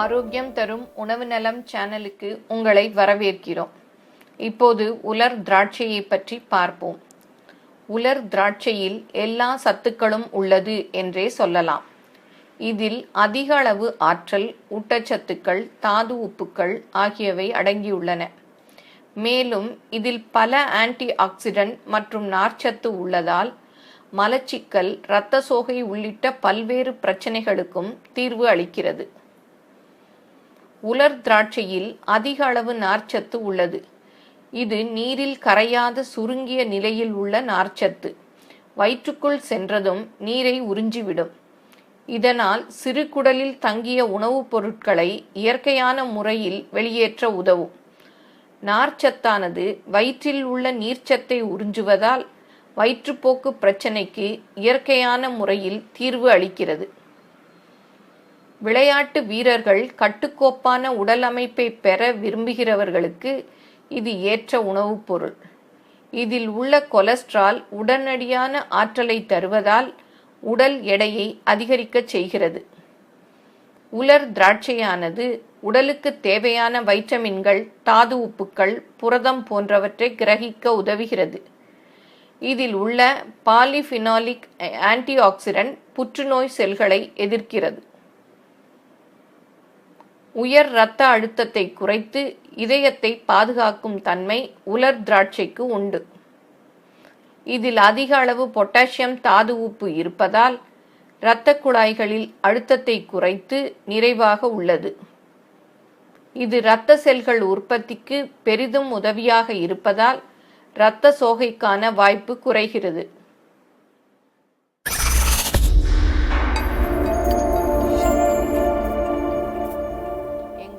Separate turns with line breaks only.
ஆரோக்கியம் தரும் உணவு நலம் சேனலுக்கு உங்களை வரவேற்கிறோம். இப்போது உலர் திராட்சையை பற்றி பார்ப்போம். உலர் திராட்சையில் எல்லா சத்துக்களும் உள்ளது என்றே சொல்லலாம். இதில் அதிக அளவு ஆற்றல் ஊட்டச்சத்துக்கள் தாது உப்புக்கள் ஆகியவை அடங்கியுள்ளன. மேலும் இதில் பல ஆன்டி ஆக்சிடென்ட் மற்றும் நார்ச்சத்து உள்ளதால் மலச்சிக்கல் இரத்த சோகை உள்ளிட்ட பல்வேறு பிரச்சனைகளுக்கும் தீர்வு அளிக்கிறது. உலர் திராட்சையில் அதிக அளவு நார்ச்சத்து உள்ளது. இது நீரில் கரையாத சுருங்கிய நிலையில் உள்ள நார்ச்சத்து. வயிற்றுக்குள் சென்றதும் நீரை உறிஞ்சிவிடும். இதனால் சிறு குடலில் தங்கிய உணவுப் பொருட்களை இயற்கையான முறையில் வெளியேற்ற உதவும். நார்ச்சத்தானது வயிற்றில் உள்ள நீர்ச்சத்தை உறிஞ்சுவதால் வயிற்றுப்போக்கு பிரச்சனைக்கு இயற்கையான முறையில் தீர்வு அளிக்கிறது. விளையாட்டு வீரர்கள் கட்டுக்கோப்பான உடல் அமைப்பை பெற விரும்புகிறவர்களுக்கு இது ஏற்ற உணவுப் பொருள். இதில் உள்ள கொலஸ்ட்ரால் உடனடியான ஆற்றலை தருவதால் உடல் எடையை அதிகரிக்கச் செய்கிறது. உலர் திராட்சையானது உடலுக்கு தேவையான வைட்டமின்கள் தாது உப்புக்கள் புரதம் போன்றவற்றை கிரகிக்க உதவுகிறது. இதில் உள்ள பாலிஃபினாலிக் ஆன்டி ஆக்சிடென்ட் புற்றுநோய் செல்களை எதிர்க்கிறது. உயர் இரத்த அழுத்தத்தை குறைத்து இதயத்தை பாதுகாக்கும் தன்மை உலர் திராட்சைக்கு உண்டு. இதில் அதிக அளவு பொட்டாசியம் தாது உப்பு இருப்பதால் இரத்த குழாய்களில் அழுத்தத்தை குறைத்து நிறைவாக உள்ளது. இது இரத்த செல்கள் உற்பத்திக்கு பெரிதும் உதவியாக இருப்பதால் இரத்த சோகைக்கான வாய்ப்பு குறைகிறது.